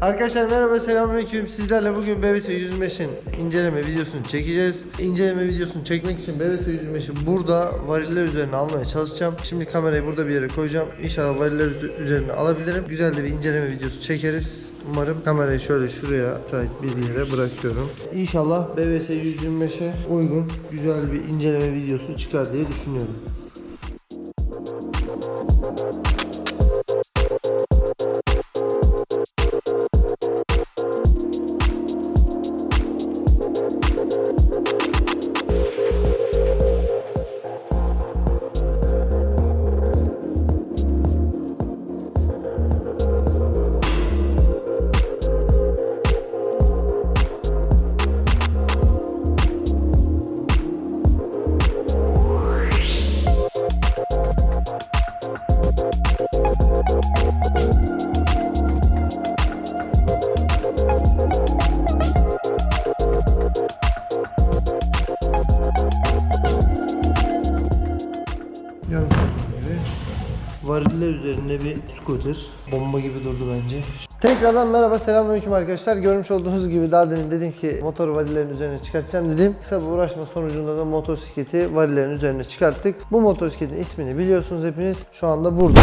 Arkadaşlar merhaba selamünaleyküm. Sizlerle bugün BBS 125'in inceleme videosunu çekeceğiz. İnceleme videosunu çekmek için BBS 125'i burada variller üzerine almaya çalışacağım. Şimdi kamerayı burada bir yere koyacağım. İnşallah variller üz- üzerine alabilirim. Güzel de bir inceleme videosu çekeriz. Umarım kamerayı şöyle şuraya müsait bir yere bırakıyorum. İnşallah BBS 125'e uygun güzel bir inceleme videosu çıkar diye düşünüyorum. Variller üzerinde bir scooter. Bomba gibi durdu bence. Tekrardan merhaba selamünaleyküm arkadaşlar. Görmüş olduğunuz gibi daha demin dedim ki motor varillerin üzerine çıkartacağım dedim. Kısa bir uğraşma sonucunda da motosikleti varillerin üzerine çıkarttık. Bu motosikletin ismini biliyorsunuz hepiniz. Şu anda burada.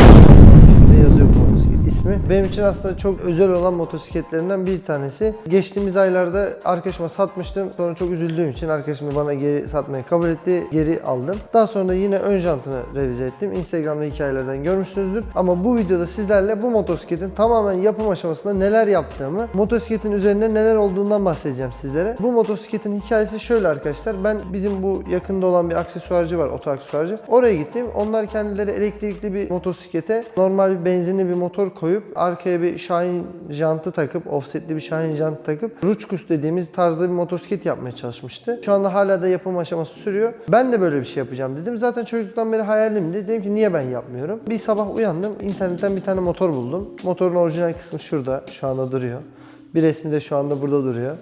İsmi. Benim için aslında çok özel olan motosikletlerinden bir tanesi. Geçtiğimiz aylarda arkadaşıma satmıştım. Sonra çok üzüldüğüm için arkadaşım da bana geri satmayı kabul etti. Geri aldım. Daha sonra yine ön jantını revize ettim. Instagram'da hikayelerden görmüşsünüzdür. Ama bu videoda sizlerle bu motosikletin tamamen yapım aşamasında neler yaptığımı, motosikletin üzerinde neler olduğundan bahsedeceğim sizlere. Bu motosikletin hikayesi şöyle arkadaşlar. Ben bizim bu yakında olan bir aksesuarcı var, oto aksesuarcı. Oraya gittim. Onlar kendileri elektrikli bir motosiklete normal bir benzinli bir motor koyup arkaya bir Şahin jantı takıp offsetli bir Şahin jantı takıp Ruçkus dediğimiz tarzda bir motosiklet yapmaya çalışmıştı. Şu anda hala da yapım aşaması sürüyor. Ben de böyle bir şey yapacağım dedim. Zaten çocukluktan beri hayalimdi. Dedim ki niye ben yapmıyorum? Bir sabah uyandım. internetten bir tane motor buldum. Motorun orijinal kısmı şurada. Şu anda duruyor. Bir resmi de şu anda burada duruyor.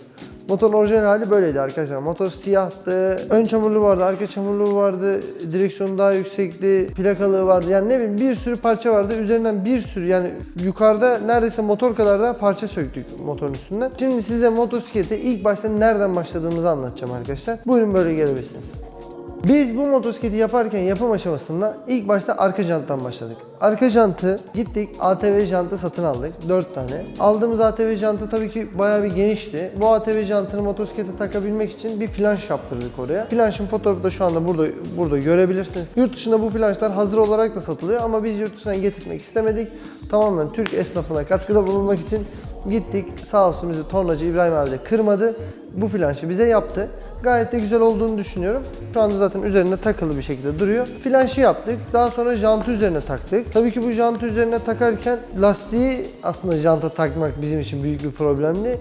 Motorun orijinal hali böyleydi arkadaşlar. Motor siyahtı. Ön çamurluğu vardı, arka çamurluğu vardı. Direksiyonu daha yüksekti. Plakalığı vardı. Yani ne bileyim bir sürü parça vardı. Üzerinden bir sürü yani yukarıda neredeyse motor kadar da parça söktük motorun üstünden. Şimdi size motosiklete ilk başta nereden başladığımızı anlatacağım arkadaşlar. Buyurun böyle gelebilirsiniz. Biz bu motosikleti yaparken yapım aşamasında ilk başta arka janttan başladık. Arka jantı gittik ATV jantı satın aldık 4 tane. Aldığımız ATV jantı tabii ki bayağı bir genişti. Bu ATV jantını motosiklete takabilmek için bir flanş yaptırdık oraya. Flanşın fotoğrafı da şu anda burada burada görebilirsiniz. Yurt dışında bu flanşlar hazır olarak da satılıyor ama biz yurt dışından getirmek istemedik. Tamamen Türk esnafına katkıda bulunmak için gittik. Sağ olsun bizi tornacı İbrahim abi de kırmadı. Bu flanşı bize yaptı. Gayet de güzel olduğunu düşünüyorum. Şu anda zaten üzerine takılı bir şekilde duruyor. Flanşı yaptık. Daha sonra jantı üzerine taktık. Tabii ki bu jantı üzerine takarken lastiği aslında janta takmak bizim için büyük bir problemdi.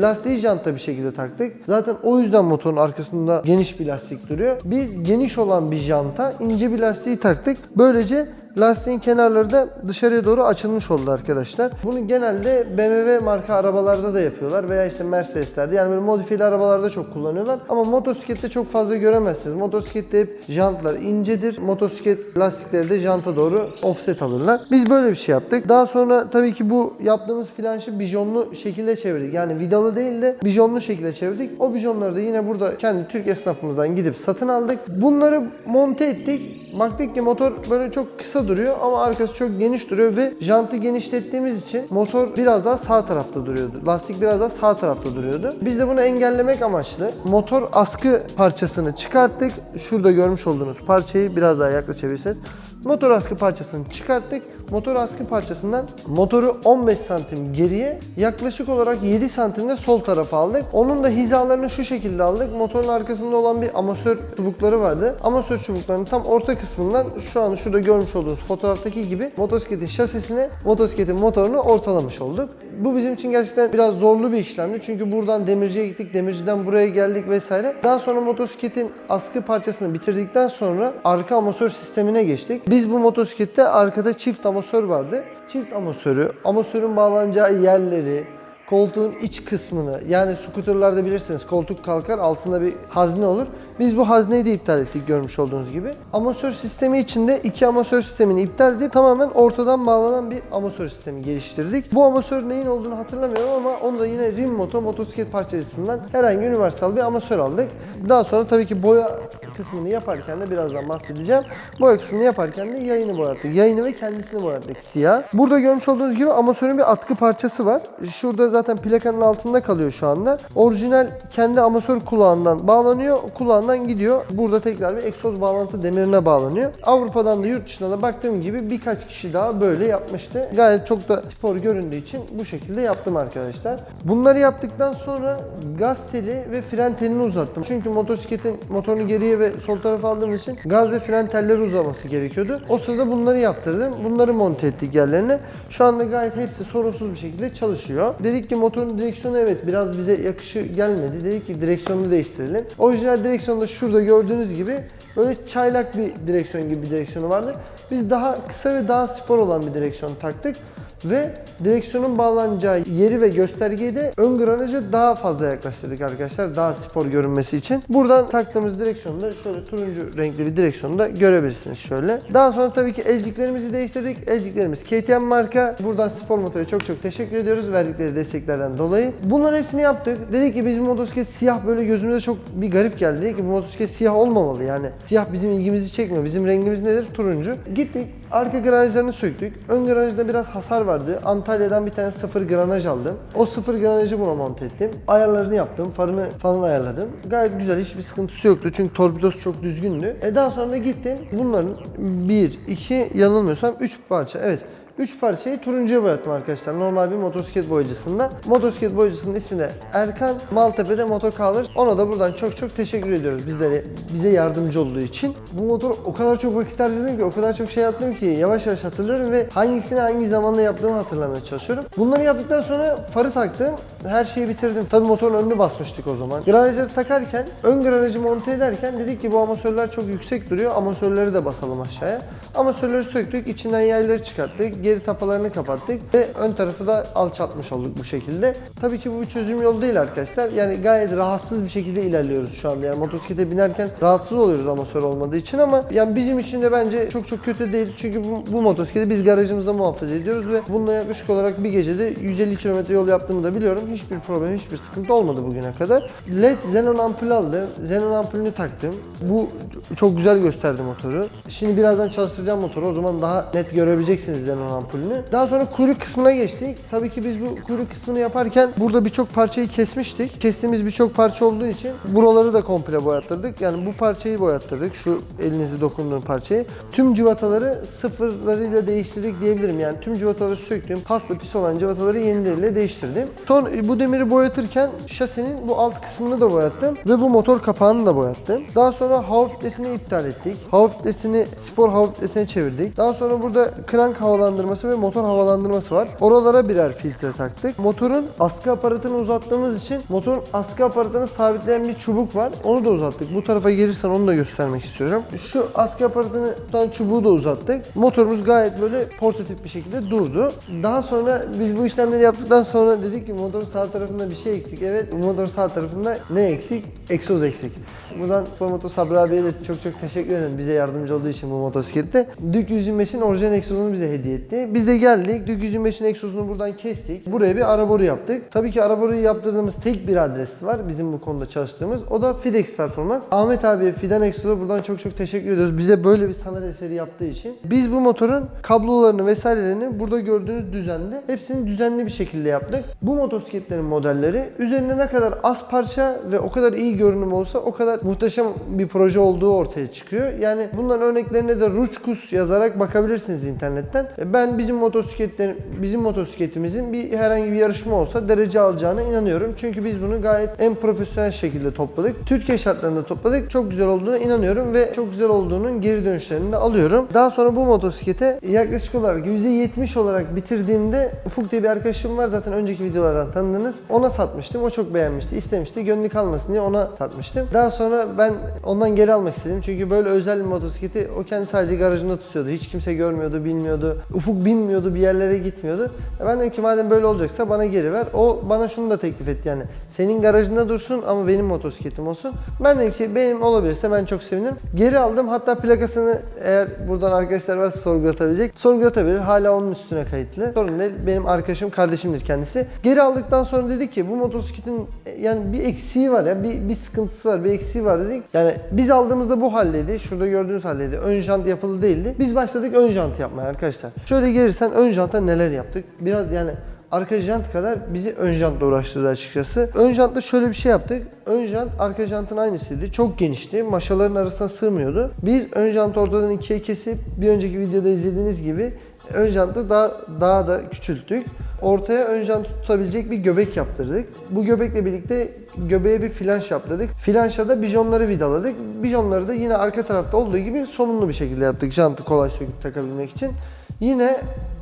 Lastiği janta bir şekilde taktık. Zaten o yüzden motorun arkasında geniş bir lastik duruyor. Biz geniş olan bir janta ince bir lastiği taktık. Böylece lastiğin kenarları da dışarıya doğru açılmış oldu arkadaşlar. Bunu genelde BMW marka arabalarda da yapıyorlar veya işte Mercedes'lerde yani böyle modifiyeli arabalarda çok kullanıyorlar. Ama motosiklette çok fazla göremezsiniz. Motosiklette hep jantlar incedir. Motosiklet lastikleri de janta doğru offset alırlar. Biz böyle bir şey yaptık. Daha sonra tabii ki bu yaptığımız flanşı bijonlu şekilde çevirdik. Yani vidalı değil de bijonlu şekilde çevirdik. O bijonları da yine burada kendi Türk esnafımızdan gidip satın aldık. Bunları monte ettik. Baktık ki motor böyle çok kısa duruyor ama arkası çok geniş duruyor ve jantı genişlettiğimiz için motor biraz daha sağ tarafta duruyordu. Lastik biraz daha sağ tarafta duruyordu. Biz de bunu engellemek amaçlı motor askı parçasını çıkarttık. Şurada görmüş olduğunuz parçayı biraz daha yaklaşabilirsiniz. Motor askı parçasını çıkarttık. Motor askı parçasından motoru 15 santim geriye yaklaşık olarak 7 santimde sol tarafa aldık. Onun da hizalarını şu şekilde aldık. Motorun arkasında olan bir amasör çubukları vardı. Amasör çubuklarının tam orta kısmından şu an şurada görmüş olduğunuz fotoğraftaki gibi motosikletin şasisine motosikletin motorunu ortalamış olduk. Bu bizim için gerçekten biraz zorlu bir işlemdi. Çünkü buradan demirciye gittik, demirciden buraya geldik vesaire. Daha sonra motosikletin askı parçasını bitirdikten sonra arka amasör sistemine geçtik. Biz bu motosiklette arkada çift amasör vardı. Çift amasörü, amasörün bağlanacağı yerleri, koltuğun iç kısmını yani skuterlarda bilirsiniz koltuk kalkar altında bir hazne olur. Biz bu hazneyi de iptal ettik görmüş olduğunuz gibi. Amasör sistemi içinde iki amasör sistemini iptal edip tamamen ortadan bağlanan bir amasör sistemi geliştirdik. Bu amasör neyin olduğunu hatırlamıyorum ama onu da yine Rim Moto motosiklet parçasından herhangi universal bir amasör aldık. Daha sonra tabii ki boya kısmını yaparken de birazdan bahsedeceğim. Boya kısmını yaparken de yayını boyattık. Yayını ve kendisini boyattık siyah. Burada görmüş olduğunuz gibi amasörün bir atkı parçası var. Şurada zaten plakanın altında kalıyor şu anda. Orijinal kendi amasör kulağından bağlanıyor. Kulağından gidiyor. Burada tekrar bir egzoz bağlantı demirine bağlanıyor. Avrupa'dan da yurt dışına da baktığım gibi birkaç kişi daha böyle yapmıştı. Gayet çok da spor göründüğü için bu şekilde yaptım arkadaşlar. Bunları yaptıktan sonra gaz teli ve fren telini uzattım. Çünkü motosikletin motorunu geriye ve sol tarafa aldığımız için gaz ve fren telleri uzaması gerekiyordu. O sırada bunları yaptırdım. Bunları monte ettik yerlerine. Şu anda gayet hepsi sorunsuz bir şekilde çalışıyor. Dedik ki motorun direksiyonu evet biraz bize yakışı gelmedi. Dedik ki direksiyonunu değiştirelim. Orijinal direksiyonda şurada gördüğünüz gibi böyle çaylak bir direksiyon gibi bir direksiyonu vardı. Biz daha kısa ve daha spor olan bir direksiyon taktık ve direksiyonun bağlanacağı yeri ve göstergeyi de ön granaja daha fazla yaklaştırdık arkadaşlar. Daha spor görünmesi için. Buradan taktığımız direksiyonu da şöyle turuncu renkli bir direksiyonu da görebilirsiniz şöyle. Daha sonra tabii ki elciklerimizi değiştirdik. Elciklerimiz KTM marka. Buradan Spor Moto'ya çok çok teşekkür ediyoruz verdikleri desteklerden dolayı. Bunların hepsini yaptık. Dedik ki bizim motosiklet siyah böyle gözümüze çok bir garip geldi. Dedik ki bu motosiklet siyah olmamalı yani. Siyah bizim ilgimizi çekmiyor. Bizim rengimiz nedir? Turuncu. Gittik arka granajlarını söktük. Ön granajda biraz hasar vardı. Antalya'dan bir tane sıfır granaj aldım. O sıfır granajı buna monte ettim. Ayarlarını yaptım. Farını falan ayarladım. Gayet güzel. Hiçbir sıkıntısı yoktu. Çünkü torpidosu çok düzgündü. E daha sonra gittim. Bunların 1, 2, yanılmıyorsam 3 parça. Evet. 3 parçayı turuncuya boyattım arkadaşlar. Normal bir motosiklet boyacısında. Motosiklet boyacısının ismi de Erkan. Maltepe'de Motocolor. Ona da buradan çok çok teşekkür ediyoruz bizlere bize yardımcı olduğu için. Bu motor o kadar çok vakit harcadım ki, o kadar çok şey yaptım ki yavaş yavaş hatırlıyorum ve hangisini hangi zamanda yaptığımı hatırlamaya çalışıyorum. Bunları yaptıktan sonra farı taktım. Her şeyi bitirdim. Tabii motorun önünü basmıştık o zaman. Granajları takarken, ön granajı monte ederken dedik ki bu amasörler çok yüksek duruyor. Amasörleri de basalım aşağıya. Amasörleri söktük, içinden yayları çıkarttık, geri tapalarını kapattık ve ön tarafı da alçaltmış olduk bu şekilde. Tabii ki bu bir çözüm yolu değil arkadaşlar. Yani gayet rahatsız bir şekilde ilerliyoruz şu anda. Yani motosiklete binerken rahatsız oluyoruz amasör olmadığı için ama yani bizim için de bence çok çok kötü değil. Çünkü bu, bu motosikleti biz garajımızda muhafaza ediyoruz ve bununla yaklaşık olarak bir gecede 150 km yol yaptığımı da biliyorum. Hiçbir problem, hiçbir sıkıntı olmadı bugüne kadar. LED xenon ampul aldım. Xenon ampulünü taktım. Bu çok güzel gösterdi motoru. Şimdi birazdan çalıştıracağım motoru. O zaman daha net görebileceksiniz xenon ampulünü. Daha sonra kuyruk kısmına geçtik. Tabii ki biz bu kuyruk kısmını yaparken burada birçok parçayı kesmiştik. Kestiğimiz birçok parça olduğu için buraları da komple boyattırdık. Yani bu parçayı boyattırdık. Şu elinizi dokunduğun parçayı. Tüm cıvataları sıfırlarıyla değiştirdik diyebilirim. Yani tüm cıvataları söktüm. Paslı pis olan cıvataları yenileriyle değiştirdim. Son bu demiri boyatırken şasinin bu alt kısmını da boyattım ve bu motor kapağını da boyattım. Daha sonra hava filtresini iptal ettik. Hava filtresini spor hava filtresine çevirdik. Daha sonra burada krank havalandırması ve motor havalandırması var. Oralara birer filtre taktık. Motorun askı aparatını uzattığımız için motorun askı aparatını sabitleyen bir çubuk var. Onu da uzattık. Bu tarafa gelirsen onu da göstermek istiyorum. Şu askı aparatını tutan çubuğu da uzattık. Motorumuz gayet böyle portatif bir şekilde durdu. Daha sonra biz bu işlemleri yaptıktan sonra dedik ki motorun sağ tarafında bir şey eksik. Evet motor sağ tarafında ne eksik? Egzoz eksik. Buradan Formoto Sabri abiye de çok çok teşekkür ederim bize yardımcı olduğu için bu motosiklette. Dük 125'in orijinal egzozunu bize hediye etti. Biz de geldik. Dük 125'in egzozunu buradan kestik. Buraya bir araboru yaptık. Tabii ki araboruyu yaptırdığımız tek bir adres var bizim bu konuda çalıştığımız. O da Fidex Performans. Ahmet abiye Fidan Exo'da buradan çok çok teşekkür ediyoruz. Bize böyle bir sanat eseri yaptığı için. Biz bu motorun kablolarını vesairelerini burada gördüğünüz düzenli hepsini düzenli bir şekilde yaptık. Bu motosikletlerin modelleri üzerinde ne kadar az parça ve o kadar iyi görünüm olsa o kadar muhteşem bir proje olduğu ortaya çıkıyor. Yani bunların örneklerine de Ruçkus yazarak bakabilirsiniz internetten. E, Ben bizim motosikletlerin bizim motosikletimizin bir herhangi bir yarışma olsa derece alacağına inanıyorum. Çünkü biz bunu gayet en profesyonel şekilde topladık. Türkiye şartlarında topladık. Çok güzel olduğuna inanıyorum ve çok güzel olduğunun geri dönüşlerini de alıyorum. Daha sonra bu motosiklete yaklaşık olarak %70 olarak bitirdiğimde Ufuk diye bir arkadaşım var. Zaten önceki videolardan tanıdığım kazandınız. Ona satmıştım. O çok beğenmişti. istemişti. Gönlü kalmasın diye ona satmıştım. Daha sonra ben ondan geri almak istedim. Çünkü böyle özel bir motosikleti o kendi sadece garajında tutuyordu. Hiç kimse görmüyordu, bilmiyordu. Ufuk bilmiyordu, bir yerlere gitmiyordu. E Ben dedim ki madem böyle olacaksa bana geri ver. O bana şunu da teklif etti yani. Senin garajında dursun ama benim motosikletim olsun. Ben dedim ki benim olabilirse ben çok sevinirim. Geri aldım. Hatta plakasını eğer buradan arkadaşlar varsa sorgulatabilecek. Sorgulatabilir. Hala onun üstüne kayıtlı. Sorun değil. Benim arkadaşım, kardeşimdir kendisi. Geri aldıktan sonra dedi ki bu motosikletin e, yani bir eksiği var ya. Bir, bir sıkıntısı var. Bir eksiği var dedik. Yani biz aldığımızda bu haldeydi. Şurada gördüğünüz haldeydi. Ön jant yapılı değildi. Biz başladık ön jant yapmaya arkadaşlar. Şöyle gelirsen ön janta neler yaptık? Biraz yani arka jant kadar bizi ön jantla uğraştırdı açıkçası. Ön jantta şöyle bir şey yaptık. Ön jant arka jantın aynısıydı. Çok genişti. Maşaların arasına sığmıyordu. Biz ön jantı ortadan ikiye kesip bir önceki videoda izlediğiniz gibi ön jantı daha, daha da küçülttük. Ortaya ön jantı tutabilecek bir göbek yaptırdık. Bu göbekle birlikte göbeğe bir flanş yaptırdık. Flanşa da bijonları vidaladık. Bijonları da yine arka tarafta olduğu gibi sonunlu bir şekilde yaptık. Jantı kolay söküp takabilmek için. Yine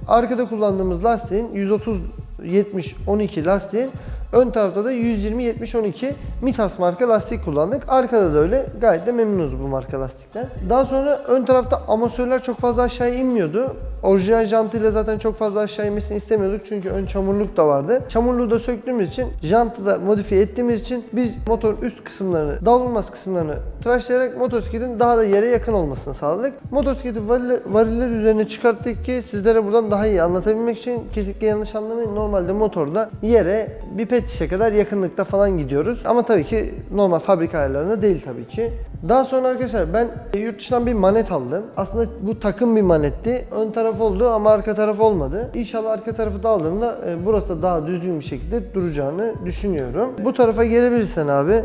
arkada kullandığımız lastiğin 130 70 12 lastiğin ön tarafta da 120 70 12 Mitas marka lastik kullandık. Arkada da öyle. Gayet de memnunuz bu marka lastikten. Daha sonra ön tarafta amasörler çok fazla aşağıya inmiyordu. Orijinal jantıyla zaten çok fazla aşağı inmesini istemiyorduk çünkü ön çamurluk da vardı. Çamurluğu da söktüğümüz için, jantı da modifiye ettiğimiz için biz motorun üst kısımlarını, davulmaz kısımlarını tıraşlayarak motosikletin daha da yere yakın olmasını sağladık. Motosikleti variller, variller üzerine çıkarttık ki sizlere buradan daha iyi anlatabilmek için kesinlikle yanlış anlamayın. Normalde motorda yere bir pet şişe kadar yakınlıkta falan gidiyoruz. Ama tabii ki normal fabrika ayarlarında değil tabii ki. Daha sonra arkadaşlar ben e, yurt dışından bir manet aldım. Aslında bu takım bir manetti. Ön taraf oldu ama arka taraf olmadı. İnşallah arka tarafı da aldığımda e, burası da daha düzgün bir şekilde duracağını düşünüyorum. Bu tarafa gelebilirsen abi.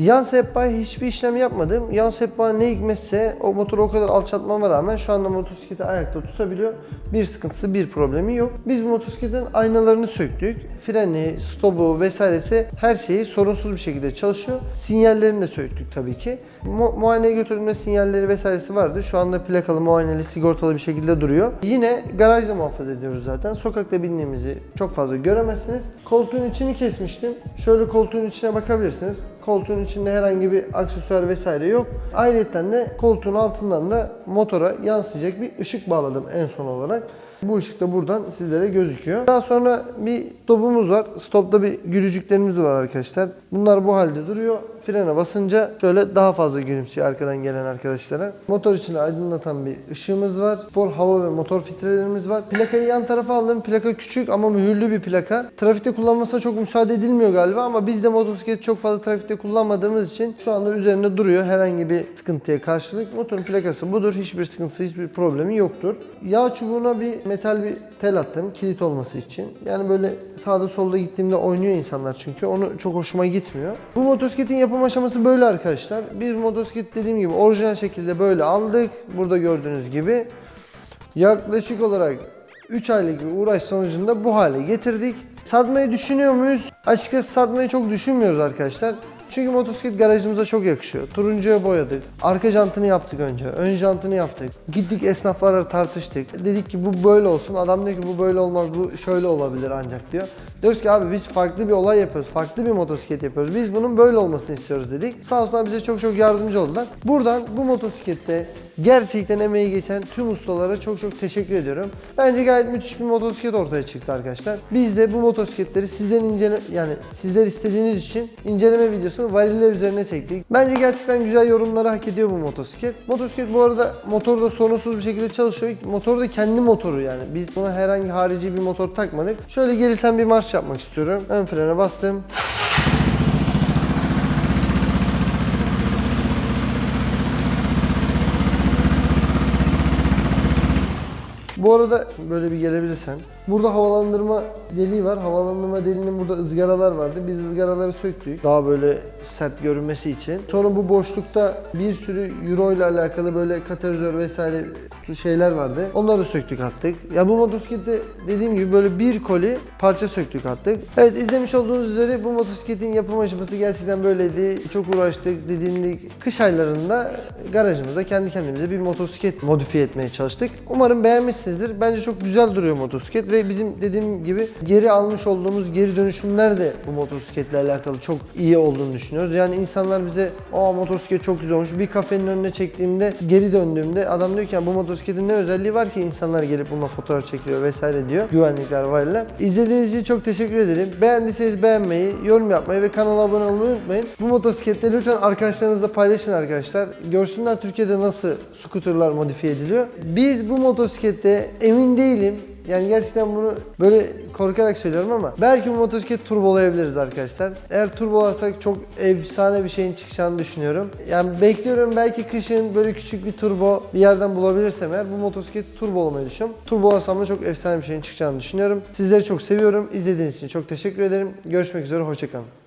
Yan sehpaya hiçbir işlem yapmadım. Yan sehpa ne hikmetse o motoru o kadar alçaltmama rağmen şu anda motosikleti ayakta tutabiliyor. Bir sıkıntısı, bir problemi yok. Biz bu motosikletin aynalarını söktük. Freni, stopu vesairesi her şeyi sorunsuz bir şekilde çalışıyor. Sinyallerini de söktük tabii ki. Mu- muayeneye götürdüğümde sinyalleri vesairesi vardı. Şu anda plakalı, muayeneli, sigortalı bir şekilde duruyor. Yine garajda muhafaza ediyoruz zaten. Sokakta bindiğimizi çok fazla göremezsiniz. Koltuğun içini kesmiştim. Şöyle koltuğun içine bakabilirsiniz. Koltuğun içinde herhangi bir aksesuar vesaire yok. Ayrıca de koltuğun altından da motora yansıyacak bir ışık bağladım en son olarak. Bu ışık da buradan sizlere gözüküyor. Daha sonra bir stopumuz var. Stopta bir gülücüklerimiz var arkadaşlar. Bunlar bu halde duruyor. Frene basınca şöyle daha fazla gülümsüyor arkadan gelen arkadaşlara. Motor içini aydınlatan bir ışığımız var. Spor hava ve motor filtrelerimiz var. Plakayı yan tarafa aldım. Plaka küçük ama mühürlü bir plaka. Trafikte kullanmasına çok müsaade edilmiyor galiba ama biz de motosikleti çok fazla trafikte kullanmadığımız için şu anda üzerinde duruyor. Herhangi bir sıkıntıya karşılık. Motorun plakası budur. Hiçbir sıkıntısı, hiçbir problemi yoktur. Yağ çubuğuna bir metal bir tel attım kilit olması için. Yani böyle sağda solda gittiğimde oynuyor insanlar çünkü onu çok hoşuma gitmiyor. Bu motosikletin yapım aşaması böyle arkadaşlar. Biz motosiklet dediğim gibi orijinal şekilde böyle aldık. Burada gördüğünüz gibi. Yaklaşık olarak 3 aylık bir uğraş sonucunda bu hale getirdik. Satmayı düşünüyor muyuz? Açıkçası satmayı çok düşünmüyoruz arkadaşlar. Çünkü motosiklet garajımıza çok yakışıyor. Turuncuya boyadık. Arka jantını yaptık önce. Ön jantını yaptık. Gittik esnaflarla tartıştık. Dedik ki bu böyle olsun. Adam diyor ki bu böyle olmaz. Bu şöyle olabilir ancak diyor. Diyoruz ki abi biz farklı bir olay yapıyoruz. Farklı bir motosiklet yapıyoruz. Biz bunun böyle olmasını istiyoruz dedik. Sağ olsunlar bize çok çok yardımcı oldular. Buradan bu motosiklette gerçekten emeği geçen tüm ustalara çok çok teşekkür ediyorum. Bence gayet müthiş bir motosiklet ortaya çıktı arkadaşlar. Biz de bu motosikletleri sizden incele yani sizler istediğiniz için inceleme videosunu variller üzerine çektik. Bence gerçekten güzel yorumları hak ediyor bu motosiklet. Motosiklet bu arada motoru da sorunsuz bir şekilde çalışıyor. Motoru da kendi motoru yani. Biz buna herhangi harici bir motor takmadık. Şöyle gelirsen bir marş yapmak istiyorum. Ön frene bastım. Bu arada böyle bir gelebilirsen. Burada havalandırma deliği var. Havalandırma deliğinin burada ızgaralar vardı. Biz ızgaraları söktük. Daha böyle sert görünmesi için. Sonra bu boşlukta bir sürü euro ile alakalı böyle katalizör vesaire kutu şeyler vardı. Onları söktük attık. Ya bu motosiklette dediğim gibi böyle bir koli parça söktük attık. Evet izlemiş olduğunuz üzere bu motosikletin yapım aşaması gerçekten böyleydi. Çok uğraştık dediğim gibi kış aylarında garajımızda kendi kendimize bir motosiklet modifiye etmeye çalıştık. Umarım beğenmişsinizdir. Bence çok güzel duruyor motosiklet ve bizim dediğim gibi geri almış olduğumuz geri dönüşümler de bu motosikletle alakalı çok iyi olduğunu düşünüyoruz. Yani insanlar bize aa motosiklet çok güzel olmuş. Bir kafenin önüne çektiğimde geri döndüğümde adam diyor ki "Ya bu motosikletin ne özelliği var ki insanlar gelip bununla fotoğraf çekiyor vesaire diyor. Güvenlikler varlar. İzlediğiniz için çok teşekkür ederim. Beğendiyseniz beğenmeyi, yorum yapmayı ve kanala abone olmayı unutmayın. Bu motosikletleri lütfen arkadaşlarınızla paylaşın arkadaşlar. Görsünler Türkiye'de nasıl scooterlar modifiye ediliyor. Biz bu motosiklette emin değilim. Yani gerçekten bunu böyle korkarak söylüyorum ama belki bu motosiklet turbolayabiliriz arkadaşlar. Eğer turbolarsak çok efsane bir şeyin çıkacağını düşünüyorum. Yani bekliyorum belki kışın böyle küçük bir turbo bir yerden bulabilirsem eğer bu motosikleti turbolamayı düşünüyorum. Turbolarsam da çok efsane bir şeyin çıkacağını düşünüyorum. Sizleri çok seviyorum. İzlediğiniz için çok teşekkür ederim. Görüşmek üzere, hoşçakalın.